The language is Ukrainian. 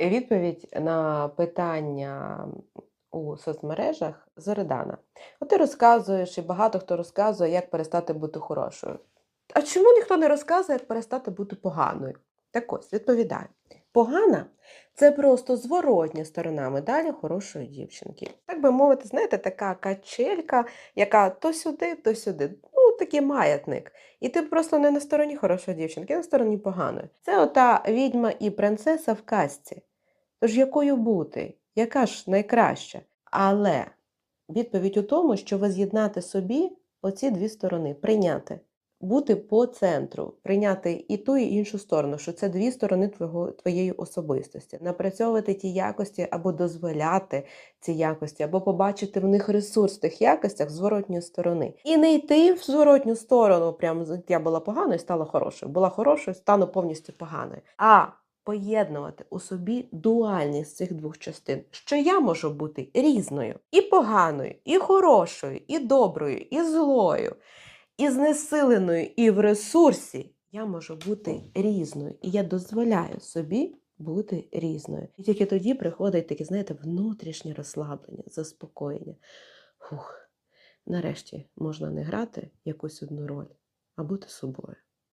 Відповідь на питання у соцмережах Зоридана. От ти розказуєш, і багато хто розказує, як перестати бути хорошою. А чому ніхто не розказує, як перестати бути поганою? Так ось, відповідаю. Погана це просто зворотня сторона медалі хорошої дівчинки. Так би мовити, знаєте, така качелька, яка то сюди, то сюди. Ну, такий маятник. І ти просто не на стороні хорошої дівчинки, а на стороні поганої. Це ота відьма і принцеса в казці. Тож якою бути? Яка ж найкраща? Але відповідь у тому, що ви з'єднати собі оці дві сторони, прийняти, бути по центру, прийняти і ту, і іншу сторону, що це дві сторони твого, твоєї особистості, напрацьовувати ті якості або дозволяти ці якості, або побачити в них ресурс в тих якостях зворотньої сторони. І не йти в зворотню сторону, прямо з- я була поганою, стала хорошою. Була хорошою, стану повністю поганою. А поєднувати у собі дуальність цих двох частин, що я можу бути різною, і поганою, і хорошою, і доброю, і злою, і знесиленою, і в ресурсі. Я можу бути різною, і я дозволяю собі бути різною. І тільки тоді приходить таке, знаєте, внутрішнє розслаблення, заспокоєння. Фух, нарешті можна не грати якусь одну роль, а бути собою.